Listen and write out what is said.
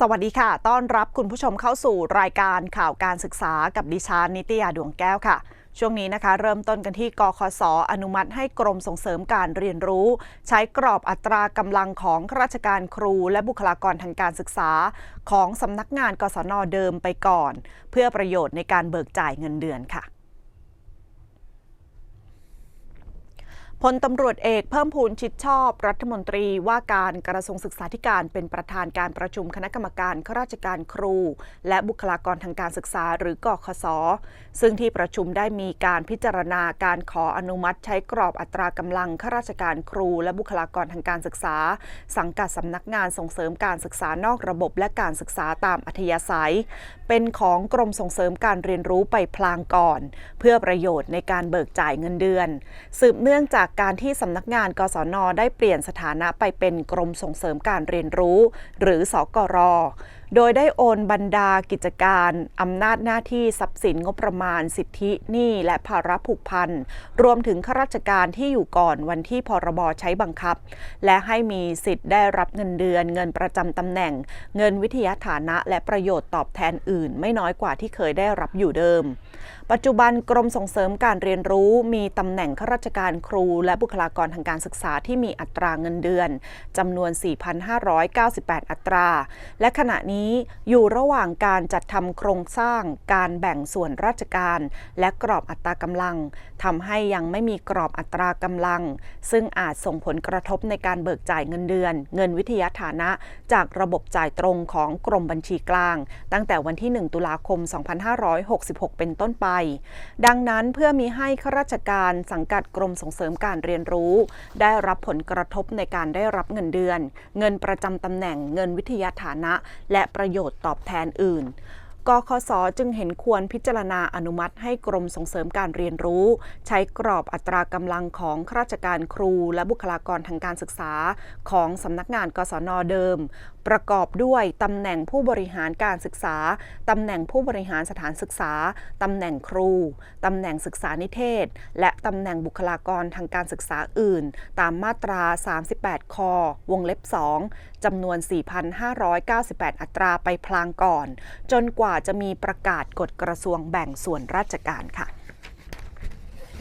สวัสดีค่ะ ต้อนรับคุณผู้ชมเข้าสู่รายการข่าวการศึกษากับดิฉันนิตยาดวงแก้วค่ะ ช่วงนี้นะคะ เริ่มต้นกันที่กคสอนุมัติให้กรมส่งเสริมการเรียนรู้ ใช้กรอบอัตรากำลังของข้าราชการครูและบุคลากรทางการศึกษา ของสำนักงานกศนเดิมไปก่อน เพื่อประโยชน์ในการเบิกจ่ายเงินเดือนค่ะ พลตำรวจเอกเพิ่มพูนชิดชอบ รัฐมนตรีว่าการกระทรวงศึกษาธิการเป็นประธานการประชุมคณะกรรมการข้าราชการครู และบุคลากรทางการศึกษาหรือกคสซึ่งที่ประชุมได้มีการพิจารณาการขออนุมัติ ใช้กรอบอัตรากำลังข้าราชการครู และบุคลากรทางการศึกษา สังกัดสำนักงานส่งเสริมการศึกษานอกระบบและการศึกษาตามอัธยาศัย เป็นของกรมส่งเสริมการเรียนรู้ไปพลางก่อน เพื่อประโยชน์ในการเบิกจ่ายเงินเดือน สืบเนื่องจากการที่สำนักงานกศนได้เปลี่ยนสถานะไปเป็นกรมส่งเสริมการเรียนรู้ หรือสกรโดยได้โอนบรรดากิจการอำนาจหน้าที่ทรัพย์สินงบประมาณสิทธิหนี้และภาระผูกพันรวมถึงข้าราชการที่อยู่ก่อนวันที่พรบใช้บังคับ และให้มีสิทธิ์ได้รับเงินเดือน เงินประจำตำแหน่ง เงินวิทยาฐานะ และประโยชน์ตอบแทนอื่น ไม่น้อยกว่าที่เคยได้รับอยู่เดิม ปัจจุบันกรมส่งเสริมการเรียนรู้มีตำแหน่งข้าราชการครู และบุคลากรทางการศึกษาที่มีอัตราเงินเดือนจำนวน 4,598 อัตรา และขณะนี้อยู่ระหว่างการจัดทำโครงสร้างการแบ่งส่วนราชการ และกรอบอัตรากำลังทำให้ยังไม่มีกรอบอัตรากำลัง ซึ่งอาจส่งผลกระทบในการเบิกจ่ายเงินเดือน เงินวิทยาฐานะ จากระบบจ่ายตรงของกรมบัญชีกลาง ตั้งแต่วันที่ 1 ตุลาคม 2566 เป็นต้นไป ดังนั้นเพื่อมีให้ข้าราชการสังกัดกรมส่งเสริมการเรียนรู้ ได้รับผลกระทบในการได้รับเงินเดือน เงินประจำตำแหน่งเงินวิทยาฐานะ และประโยชน์ตอบแทนอื่น กคสจึงเห็นควรพิจารณาอนุมัติให้กรมส่งเสริมการเรียนรู้ ใช้กรอบอัตรากำลังของข้าราชการครู และบุคลากรทางการศึกษา ของสำนักงานกศนเดิม ประกอบด้วยตำแหน่งผู้บริหารการศึกษาตำแหน่งผู้บริหารสถานศึกษาตำแหน่งครูตำแหน่งศึกษานิเทศ และตำแหน่งบุคลากรทางการศึกษาอื่น ตามมาตรา 38ควงเล็บ 2จำนวน 4,598 อัตราไปพลางก่อน จนกว่าจะมีประกาศกฎกระทรวงแบ่งส่วนราชการค่ะ